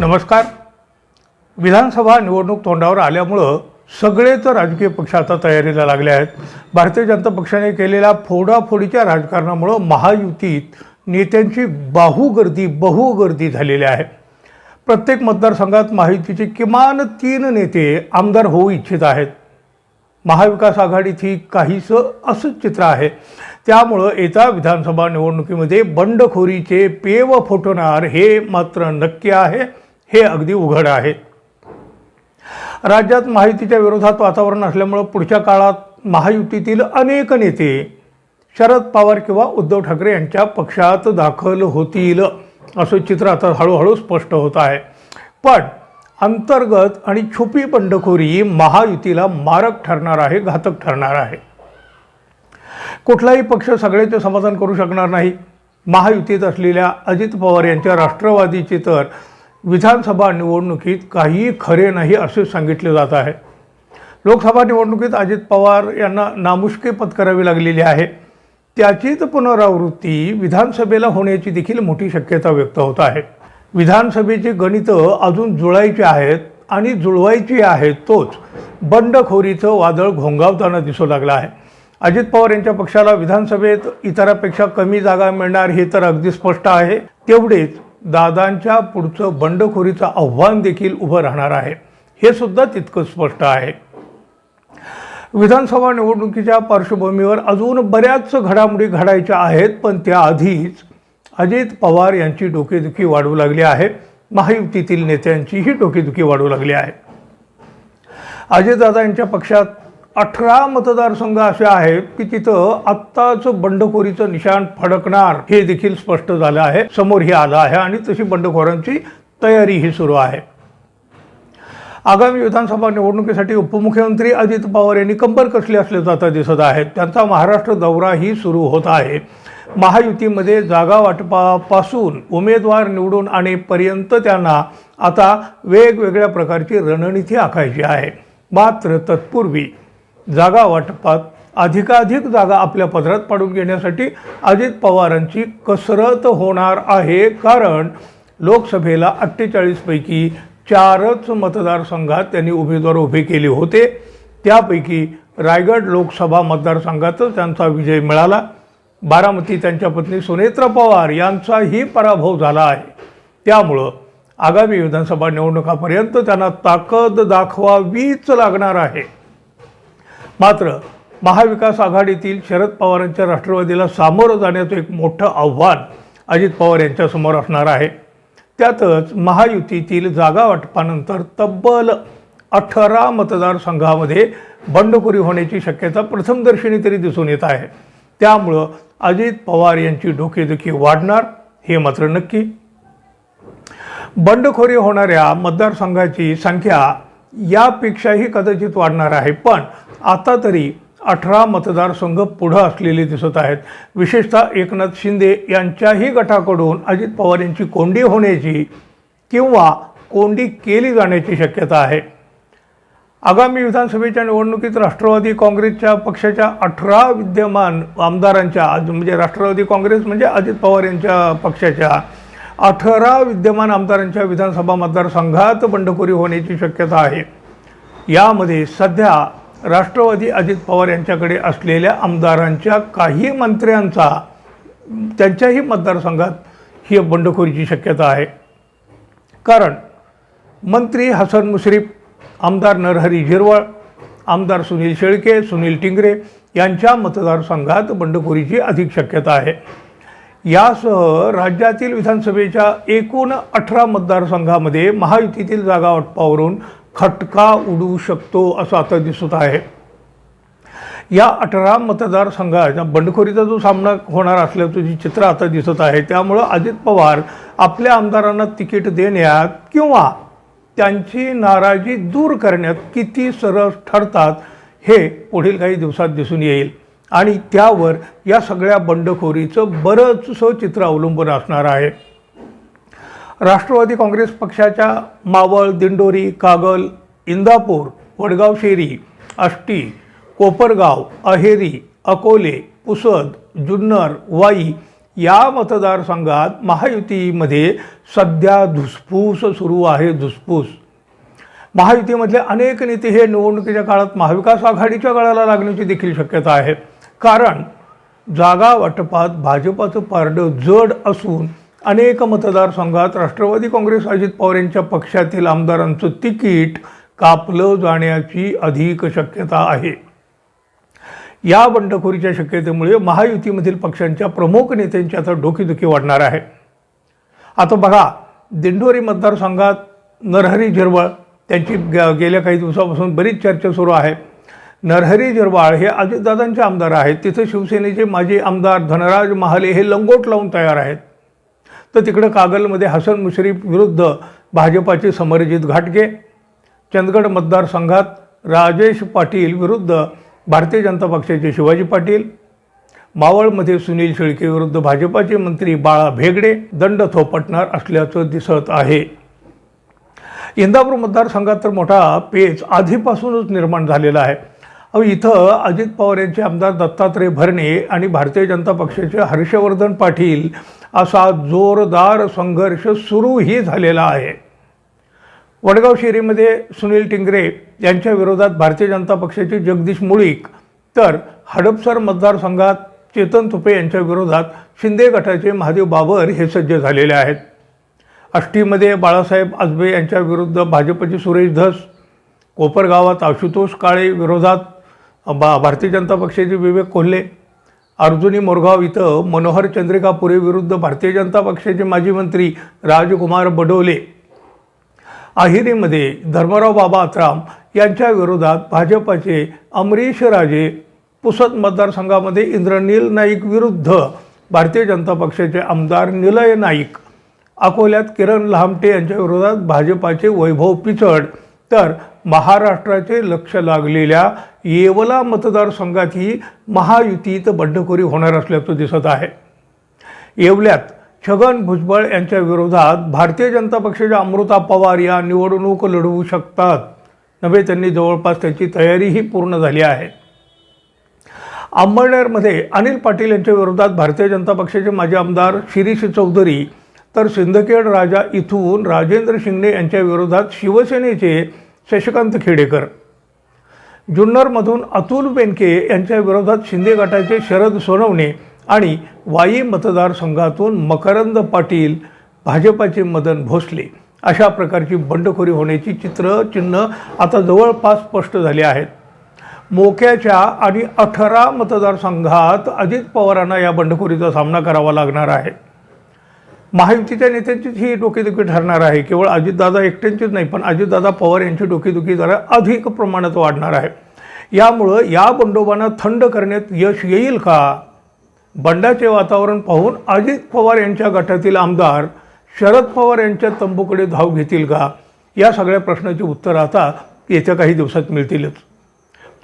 नमस्कार. विधानसभा निवडणूक तोंडावर आल्यामुळं सगळेच राजकीय पक्ष आता तयारीला लागले आहेत. भारतीय जनता पक्षाने केलेल्या फोडाफोडीच्या राजकारणामुळं महायुतीत नेत्यांची बाहुगर्दी बहुगर्दी झालेली आहे. प्रत्येक मतदारसंघात महायुतीचे किमान तीन नेते आमदार होऊ इच्छित आहेत. महाविकास आघाडीत ही काहीसं असंच चित्र आहे. त्यामुळं येत्या विधानसभा निवडणुकीमध्ये बंडखोरीचे पेव फोटवणार हे मात्र नक्की आहे. हे अगदी उघड आहे. राज्यात माहितीच्या विरोधात वातावरण असल्यामुळं पुढच्या काळात महायुतीतील अनेक नेते शरद पवार किंवा उद्धव ठाकरे यांच्या पक्षात दाखल होतील असं चित्र आता हळूहळू स्पष्ट होत आहे. पण अंतर्गत आणि छुपी बंडखोरी महायुतीला मारक ठरणार आहे घातक ठरणार आहे. कुठलाही पक्ष सगळ्याचे समाधान करू शकणार नाही. महायुतीत असलेल्या अजित पवार यांच्या राष्ट्रवादीचे तर विधानसभा निवडणुकीत काहीही खरे नाही असे सांगितले जात आहे. लोकसभा निवडणुकीत अजित पवार यांना नामुष्की पत्करावी लागलेली आहे. त्याचीच पुनरावृत्ती विधानसभेला होण्याची देखील मोठी शक्यता व्यक्त होत आहे. विधानसभेची गणितं अजून जुळायची आहेत आणि जुळवायची आहेत तोच बंडखोरीचं वादळ घोंगावताना दिसू लागलं आहे. अजित पवार यांच्या पक्षाला विधानसभेत इतरांपेक्षा कमी जागा मिळणार हे तर अगदी स्पष्ट आहे. तेवढेच दादांच्या पुढचं बंडखोरीचं आव्हान देखील उभं राहणार आहे. हे सुद्धा तितकं स्पष्ट आहे. विधानसभा निवडणुकीच्या पार्श्वभूमीवर अजून बऱ्याच घडामोडी घडायच्या आहेत पण त्याआधीच अजित पवार यांची डोकेदुखी वाढू लागली आहे. महायुतीतील नेत्यांचीही डोकेदुखी वाढू लागली आहे. अजितदादा यांच्या पक्षात अठरा मतदारसंघ असे आहेत की तिथं आत्ताच बंडखोरीचं निशाण फडकणार हे देखील स्पष्ट झालं आहे. समोर हे आलं आहे आणि तशी बंडखोरांची तयारी ही सुरू आहे. आगामी विधानसभा निवडणुकीसाठी उपमुख्यमंत्री अजित पवार यांनी कंबर कसले असले जाता दिसत आहेत. त्यांचा महाराष्ट्र दौराही सुरू होत आहे. महायुतीमध्ये जागा वाटपापासून उमेदवार निवडून आणेपर्यंत त्यांना आता वेगवेगळ्या प्रकारची रणनीती आखायची आहे. मात्र तत्पूर्वी जागा वाटपात अधिकाधिक जागा आपल्या पदरात पाडून घेण्यासाठी अजित पवारांची कसरत होणार आहे. कारण लोकसभेला अठ्ठेचाळीसपैकी चारच मतदारसंघात त्यांनी उमेदवार उभे केले होते. त्यापैकी रायगड लोकसभा मतदारसंघातच त्यांचा विजय मिळाला. बारामती त्यांच्या पत्नी सुनेत्रा पवार यांचाही पराभव झाला आहे. त्यामुळं आगामी विधानसभा निवडणुकापर्यंत त्यांना ताकद दाखवावीच लागणार आहे. मात्र महाविकास आघाडीतील शरद पवारांच्या राष्ट्रवादीला सामोरं जाण्याचं एक मोठं आव्हान अजित पवार यांच्यासमोर असणार आहे. त्यातच महायुतीतील जागा वाटपानंतर तब्बल अठरा मतदारसंघामध्ये बंडखोरी होण्याची शक्यता प्रथमदर्शनी तरी दिसून येत आहे. त्यामुळं अजित पवार यांची डोकेदुखी वाढणार हे मात्र नक्की. बंडखोरी होणाऱ्या मतदारसंघाची संख्या यापेक्षाही कदाचित वाढणार आहे. पण आता तरी अठरा मतदारसंघ पुढं असलेले दिसत आहेत. विशेषतः एकनाथ शिंदे यांच्याही गटाकडून अजित पवार यांची कोंडी होण्याची किंवा कोंडी केली जाण्याची शक्यता आहे. आगामी विधानसभेच्या निवडणुकीत राष्ट्रवादी काँग्रेसच्या पक्षाच्या अठरा विद्यमान आमदारांच्या म्हणजे राष्ट्रवादी काँग्रेस म्हणजे अजित पवार यांच्या पक्षाच्या अठरा विद्यमान आमदारांच्या विधानसभा मतदारसंघात बंडखोरी होण्याची शक्यता आहे. यामध्ये सध्या राष्ट्रवादी अजित पवार यांच्याकडे असलेल्या आमदारांच्या काही मंत्र्यांचा त्यांच्याही मतदारसंघात ही बंडखोरीची शक्यता आहे. कारण मंत्री हसन मुश्रीफ आमदार नरहरी झिरवळ आमदार सुनील शेळके सुनील टिंगरे यांच्या मतदारसंघात बंडखोरीची अधिक शक्यता आहे. यासह राज्यातील विधानसभेच्या एकूण अठरा मतदारसंघामध्ये महायुतीतील जागा वाटपावरून खटका उडू शकतो असं आता दिसत आहे. या अठरा मतदारसंघाच्या बंडखोरीचा जो सामना होणार असल्याचं जे चित्र आता दिसत आहे त्यामुळं अजित पवार आपल्या आमदारांना तिकीट देण्यात किंवा त्यांची नाराजी दूर करण्यात किती सरस ठरतात हे पुढील काही दिवसात दिसून येईल. आणि त्यावर या सगळ्या बंडखोरीचं बरंचसं चित्र अवलंबून असणार आहे. राष्ट्रवादी काँग्रेस पक्षाच्या मावळ दिंडोरी कागल इंदापूर वडगावशेरी आष्टी कोपरगाव अहेरी अकोले पुसद जुन्नर वाई या मतदारसंघात महायुतीमध्ये सध्या धुसफूस सुरू आहे धुसफूस महायुतीमधले अनेक नेते हे निवडणुकीच्या काळात महाविकास आघाडीच्या गळाला लागण्याची देखील शक्यता आहे. कारण जागा वाटपात भाजपाचं पारडं जड असून अनेक मतदारसंघात राष्ट्रवादी काँग्रेस अजित पवार यांच्या पक्षातील आमदारांचं तिकीट कापलं जाण्याची अधिक शक्यता आहे. या बंडखोरीच्या शक्यतेमुळे महायुतीमधील पक्षांच्या प्रमुख नेत्यांची आता डोकेदुखी वाढणार आहे. आता बघा दिंडोरी मतदारसंघात नरहरी झिरवळ त्यांची गेल्या काही दिवसापासून बरीच चर्चा सुरू आहे. नरहरी जरवाळ हे अजितदादांचे आमदार आहेत. तिथे शिवसेनेचे माजी आमदार धनराज महाले हे लंगोट लावून तयार आहेत. तर तिकडं कागलमध्ये हसन मुश्रीफ विरुद्ध भाजपाचे समरजित घाटगे चंदगड मतदारसंघात राजेश पाटील विरुद्ध भारतीय जनता पक्षाचे शिवाजी पाटील मावळमध्ये सुनील शेळके विरुद्ध भाजपाचे मंत्री बाळा भेगडे दंड थोपटणार असल्याचं दिसत आहे. इंदापूर मतदारसंघात तर मोठा पेच आधीपासूनच निर्माण झालेला आहे. अहो इथं अजित पवार यांचे आमदार दत्तात्रय भरणे आणि भारतीय जनता पक्षाचे हर्षवर्धन पाटील असा जोरदार संघर्ष सुरूही झालेला आहे. वडगाव शेरीमध्ये सुनील टिंगरे यांच्या विरोधात भारतीय जनता पक्षाचे जगदीश मुळीक तर हडपसर मतदारसंघात चेतन तुपे यांच्या विरोधात शिंदे गटाचे महादेव बाबर हे सज्ज झालेले आहेत. अष्टीमध्ये बाळासाहेब आजबे यांच्या विरुद्ध भाजपचे सुरेश धस कोपरगावात आशुतोष काळे विरोधात बा भारतीय जनता पक्षाचे विवेक कोल्हे अर्जुनी मोरगाव इथं मनोहर चंद्रिका पुरे विरुद्ध भारतीय जनता पक्षाचे माजी मंत्री राजकुमार बडोले. अहिरीमध्ये धर्मराव बाबा आत्राम यांच्या विरोधात भाजपाचे अमरीश राजे पुसद मतदारसंघामध्ये इंद्रनील नाईक विरुद्ध भारतीय जनता पक्षाचे आमदार निलय नाईक अकोल्यात किरण लहामटे यांच्या विरोधात भाजपाचे वैभव पिचड तर महाराष्ट्राचे लक्ष लागलेल्या येवला मतदारसंघातही महायुतीत बंडखोरी होणार असल्याचं दिसत आहे. येवल्यात छगन भुजबळ यांच्या विरोधात भारतीय जनता पक्षाच्या अमृता पवार या निवडणूक लढवू शकतात. नव्हे त्यांनी जवळपास त्याची तयारीही पूर्ण झाली आहे. अंबळनेरमध्ये अनिल पाटील यांच्या विरोधात भारतीय जनता पक्षाचे माजी आमदार शिरीष चौधरी तर सिंदखेड राजा इथून राजेंद्र शिंगणे यांच्या विरोधात शिवसेनेचे शशिकांत खेडेकर. जुन्नरमधून अतुल बेनके यांच्या विरोधात शिंदे गटाचे शरद सोनवणे आणि वाई मतदारसंघातून मकरंद पाटील भाजपाचे मदन भोसले अशा प्रकारची बंडखोरी होण्याची चित्र चिन्ह आता जवळपास स्पष्ट झाली आहेत. मोक्याच्या आणि अठरा मतदारसंघात अजित पवारांना या बंडखोरीचा सामना करावा लागणार आहे. महायुतीच्या नेत्यांचीच ही डोकेदुखी ठरणार आहे. केवळ अजितदादा एकट्यांचीच नाही पण अजितदादा पवार यांची डोकेदुखी जरा अधिक प्रमाणात वाढणार आहे. यामुळं या बंडोबांना थंड करण्यात यश येईल का? बंडाचे वातावरण पाहून अजित पवार यांच्या गटातील आमदार शरद पवार यांच्या तंबूकडे धाव घेतील का? या सगळ्या प्रश्नाची उत्तरं आता येत्या काही दिवसात मिळतीलच.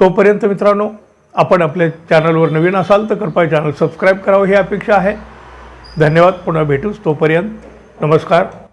तोपर्यंत मित्रांनो आपण आपल्या चॅनलवर नवीन असाल तर कृपया चॅनल सबस्क्राईब करावं ही अपेक्षा आहे. धन्यवाद. पुन्हा भेटूच तोपर्यंत नमस्कार.